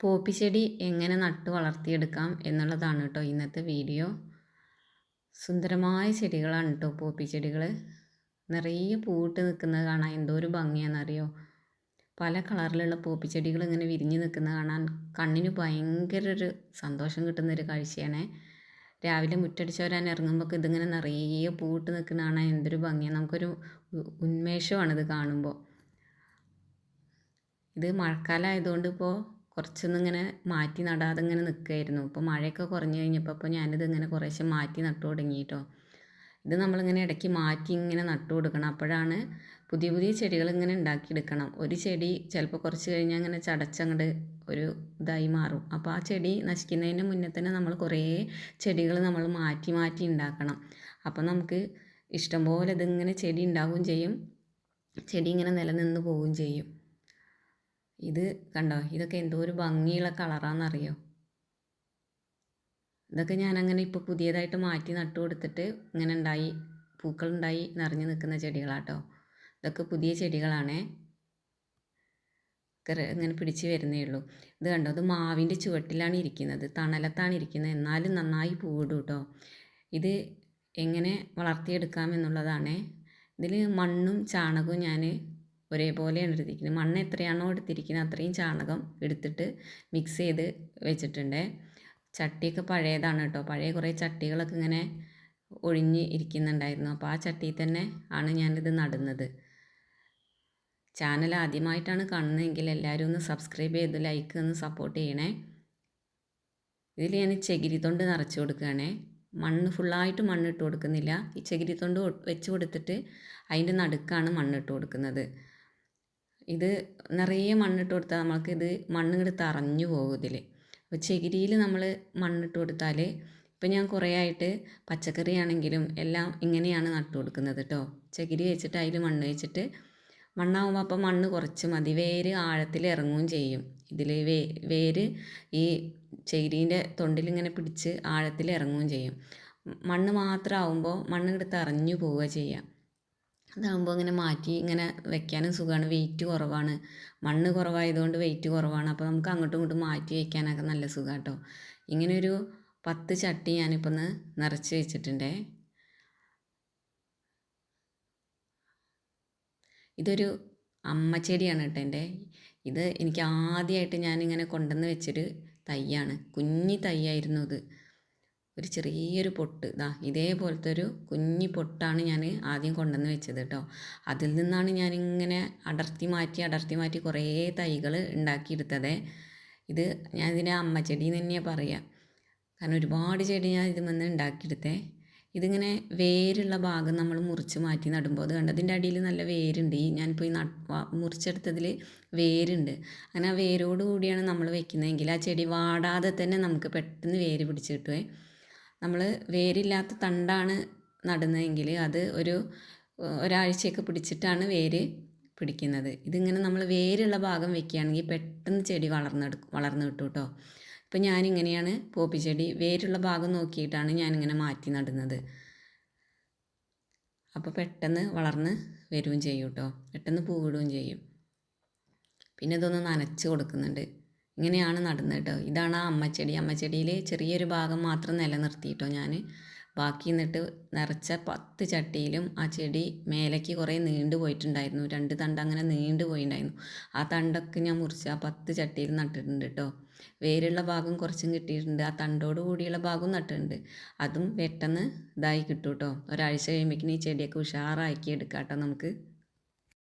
പോപ്പിച്ചെടി എങ്ങനെ നട്ട് വളർത്തിയെടുക്കാം എന്നുള്ളതാണ് കേട്ടോ ഇന്നത്തെ വീഡിയോ. സുന്ദരമായ ചെടികളാണ് കേട്ടോ പോപ്പി ചെടികൾ നിറയെ പൂവിട്ട് നിൽക്കുന്നത് കാണാൻ എന്തോ ഒരു ഭംഗിയാണെന്നറിയോ? പല കളറിലുള്ള പോപ്പി ചെടികൾ ഇങ്ങനെ വിരിഞ്ഞ് നിൽക്കുന്നത് കാണാൻ കണ്ണിന് ഭയങ്കര ഒരു സന്തോഷം കിട്ടുന്ന ഒരു കാഴ്ചയാണ്. രാവിലെ മുറ്റടിച്ച് വരാൻ ഇറങ്ങുമ്പോൾ ഇതിങ്ങനെ നിറയെ പൂവിട്ട് നിൽക്കുന്ന കാണാൻ എന്തൊരു ഭംഗിയാണ് നമുക്കൊരു ഉന്മേഷമാണ് ഇത് കാണുമ്പോൾ. ഇത് മഴക്കാലമായതുകൊണ്ട് ഇപ്പോൾ കുറച്ചൊന്നിങ്ങനെ മാറ്റി നടാതെ ഇങ്ങനെ നിൽക്കുമായിരുന്നു ഇപ്പോൾ മഴയൊക്കെ കുറഞ്ഞു കഴിഞ്ഞപ്പോൾ ഇപ്പോൾ ഞാനിത് ഇങ്ങനെ കുറേശ്ശെ മാറ്റി നട്ടു തുടങ്ങി കേട്ടോ ഇത് നമ്മളിങ്ങനെ ഇടയ്ക്ക് മാറ്റി ഇങ്ങനെ നട്ടു കൊടുക്കണം. അപ്പോഴാണ് പുതിയ പുതിയ ചെടികൾ ഇങ്ങനെ ഉണ്ടാക്കിയെടുക്കണം ഒരു ചെടി ചിലപ്പോൾ കുറച്ച് കഴിഞ്ഞാൽ ഇങ്ങനെ ചടച്ചങ്ങോട്ട് ഒരു ഇതായി മാറും. അപ്പോൾ ആ ചെടി നശിക്കുന്നതിന് മുന്നേ തന്നെ നമ്മൾ കുറേ ചെടികൾ നമ്മൾ മാറ്റി മാറ്റി ഉണ്ടാക്കണം. അപ്പോൾ നമുക്ക് ഇഷ്ടംപോലെ ഇതിങ്ങനെ ചെടി ഉണ്ടാവുകയും ചെയ്യും. ചെടി ഇങ്ങനെ നിലനിന്ന് പോവുകയും ചെയ്യും. ഇത് കണ്ടോ? ഇതൊക്കെ എന്തോ ഒരു ഭംഗിയുള്ള കളറാണെന്നറിയോ ഇതൊക്കെ ഞാനങ്ങനെ ഇപ്പോൾ പുതിയതായിട്ട് മാറ്റി നട്ടു കൊടുത്തിട്ട് ഇങ്ങനെ ഉണ്ടായി പൂക്കളുണ്ടായി നിറഞ്ഞു നിൽക്കുന്ന ചെടികളാട്ടോ. ഇതൊക്കെ പുതിയ ചെടികളാണേ. ഇങ്ങനെ പിടിച്ച് വരുന്നേ ഉള്ളൂ. ഇത് കണ്ടോ? അത് മാവിന്റെ ചുവട്ടിലാണ് ഇരിക്കുന്നത്. തണലത്താണ് ഇരിക്കുന്നത്. എന്നാലും നന്നായി പൂവിടും കേട്ടോ ഇത് എങ്ങനെ വളർത്തിയെടുക്കാം എന്നുള്ളതാണ്. ഇതിൽ മണ്ണും ചാണകവും ഞാൻ ഒരേപോലെയാണ് എടുത്തിരിക്കുന്നത്. മണ്ണ് എത്രയാണോ എടുത്തിരിക്കുന്നത് അത്രയും ചാണകം എടുത്തിട്ട് മിക്സ് ചെയ്ത് വെച്ചിട്ടുണ്ട്. ചട്ടിയൊക്കെ പഴയതാണ് കേട്ടോ. പഴയ കുറേ ചട്ടികളൊക്കെ ഇങ്ങനെ ഒഴിഞ്ഞ് ഇരിക്കുന്നുണ്ടായിരുന്നു. അപ്പോൾ ആ ചട്ടിയിൽ തന്നെ ആണ് ഞാനിത് നടുന്നത്. ചാനൽ ആദ്യമായിട്ടാണ് കാണുന്നതെങ്കിൽ എല്ലാവരും ഒന്ന് സബ്സ്ക്രൈബ് ചെയ്ത് ലൈക്ക് ഒന്ന് സപ്പോർട്ട് ചെയ്യണേ. ഇതിൽ ഞാൻ ചകിരിത്തൊണ്ട് നിറച്ച് കൊടുക്കുകയാണേ. മണ്ണ് ഫുള്ളായിട്ട് മണ്ണിട്ട് കൊടുക്കുന്നില്ല. ഈ ചകിരിത്തൊണ്ട് വെച്ച് കൊടുത്തിട്ട് അതിന്റെ നടുക്കാണ് മണ്ണിട്ട് കൊടുക്കുന്നത്. ഇത് നിറയെ മണ്ണിട്ട് കൊടുത്താൽ നമ്മൾക്ക് ഇത് മണ്ണിങ്ങോട്ട് തറഞ്ഞു പോകും അപ്പോൾ ചകിരിയിൽ നമ്മൾ മണ്ണിട്ട് കൊടുത്താൽ ഇപ്പം ഞാൻ കുറേ ആയിട്ട് പച്ചക്കറി ആണെങ്കിലും എല്ലാം ഇങ്ങനെയാണ് നട്ടു കൊടുക്കുന്നത് കേട്ടോ ചകിരി വെച്ചിട്ട് അതിൽ മണ്ണ് വെച്ചിട്ട് മണ്ണാവുമ്പോൾ അപ്പം മണ്ണ് കുറച്ച് മതി. വേര് ആഴത്തിൽ ഇറങ്ങുകയും ചെയ്യും. ഇതിൽ വേ വേര് ഈ ചകിരീന്റെ തൊണ്ടിലിങ്ങനെ പിടിച്ച് ആഴത്തിൽ ഇറങ്ങുകയും ചെയ്യും. മണ്ണ് മാത്രമാവുമ്പോൾ മണ്ണ് ഇങ്ങോട്ട് തറഞ്ഞു പോവുക ചെയ്യുക അതാകുമ്പോൾ ഇങ്ങനെ മാറ്റി ഇങ്ങനെ വെക്കാനും സുഖമാണ് വെയിറ്റ് കുറവാണ്. മണ്ണ് കുറവായതുകൊണ്ട് വെയിറ്റ് കുറവാണ്. അപ്പോൾ നമുക്ക് അങ്ങോട്ടും ഇങ്ങോട്ടും മാറ്റി വയ്ക്കാനൊക്കെ നല്ല സുഖമാണ് കേട്ടോ ഇങ്ങനെയൊരു പത്ത് ചട്ടി ഞാനിപ്പോൾ ഒന്ന് നിറച്ച് വെച്ചിട്ടുണ്ടേ. ഇതൊരു അമ്മച്ചെടിയാണ് കേട്ടോ എന്റെ. ഇത് എനിക്ക് ആദ്യമായിട്ട് ഞാനിങ്ങനെ കൊണ്ടുവന്ന് വെച്ചൊരു തൈയാണ്. കുഞ്ഞി തൈയായിരുന്നു ഇത്. ഒരു ചെറിയൊരു പൊട്ട്. ദാ ഇതേപോലത്തെ ഒരു കുഞ്ഞി പൊട്ടാണ് ഞാൻ ആദ്യം കൊണ്ടുവന്ന് വെച്ചത് കേട്ടോ അതിൽ നിന്നാണ് ഞാനിങ്ങനെ അടർത്തി മാറ്റി അടർത്തി മാറ്റി കുറേ തൈകൾ ഉണ്ടാക്കിയെടുത്തത്. ഇത് ഞാൻ ഇതിനെ അമ്മച്ചെടി തന്നെയാണ് പറയുക കാരണം ഒരുപാട് ചെടി ഞാൻ ഇതിൽ നിന്ന് ഉണ്ടാക്കിയെടുത്തേ. ഇതിങ്ങനെ വേരുള്ള ഭാഗം നമ്മൾ മുറിച്ച് മാറ്റി നടുമ്പോൾ അത് കണ്ട് അതിന്റെ അടിയിൽ നല്ല വേരുണ്ട്. ഈ ഞാനിപ്പോൾ ഈ മുറിച്ചെടുത്തതിൽ വേരുണ്ട്. അങ്ങനെ ആ വേരോട് കൂടിയാണ് നമ്മൾ വെക്കുന്നതെങ്കിൽ ആ ചെടി വാടാതെ തന്നെ നമുക്ക് പെട്ടെന്ന് വേര് പിടിച്ച് കിട്ടുമേ നമ്മൾ വേരില്ലാത്ത തണ്ടാണ് നടുന്നതെങ്കിൽ അത് ഒരു ഒരാഴ്ചയൊക്കെ പിടിച്ചിട്ടാണ് വേര് പിടിക്കുന്നത്. ഇതിങ്ങനെ നമ്മൾ വേരുള്ള ഭാഗം വെക്കുകയാണെങ്കിൽ പെട്ടെന്ന് ചെടി വളർന്നെടുക്കും വളർന്നു കിട്ടും കേട്ടോ ഇപ്പം ഞാനിങ്ങനെയാണ് പോപ്പി ചെടി വേരുള്ള ഭാഗം നോക്കിയിട്ടാണ് ഞാനിങ്ങനെ മാറ്റി നടുന്നത്. അപ്പോൾ പെട്ടെന്ന് വളർന്ന് വരികയും ചെയ്യും കേട്ടോ പെട്ടെന്ന് പൂവിടുകയും ചെയ്യും. പിന്നെ ഇതൊന്ന് നനച്ച് കൊടുക്കുന്നുണ്ട്. ഇങ്ങനെയാണ് നടന്നത് കേട്ടോ. ഇതാണ് ആ അമ്മച്ചെടി. അമ്മച്ചെടിയിൽ ചെറിയൊരു ഭാഗം മാത്രം നിലനിർത്തിയിട്ടോ ഞാൻ ബാക്കി എന്നിട്ട് നിറച്ച പത്ത് ചട്ടിയിലും ആ ചെടി മേലേക്ക് കുറേ നീണ്ടു പോയിട്ടുണ്ടായിരുന്നു. രണ്ട് തണ്ട് അങ്ങനെ നീണ്ടു പോയിട്ടുണ്ടായിരുന്നു. ആ തണ്ടൊക്കെ ഞാൻ മുറിച്ച് ആ പത്ത് ചട്ടിയിൽ നട്ടിട്ടുണ്ട് കേട്ടോ. വേരുള്ള ഭാഗം കുറച്ചും കിട്ടിയിട്ടുണ്ട്. ആ തണ്ടോട് കൂടിയുള്ള ഭാഗവും നട്ടിട്ടുണ്ട്. അതും പെട്ടെന്ന് ഇതായി കിട്ടും കേട്ടോ. ഒരാഴ്ച കഴിയുമ്പോഴേക്കും ഈ ചെടിയൊക്കെ ഉഷാറാക്കി എടുക്കാം കേട്ടോ നമുക്ക്.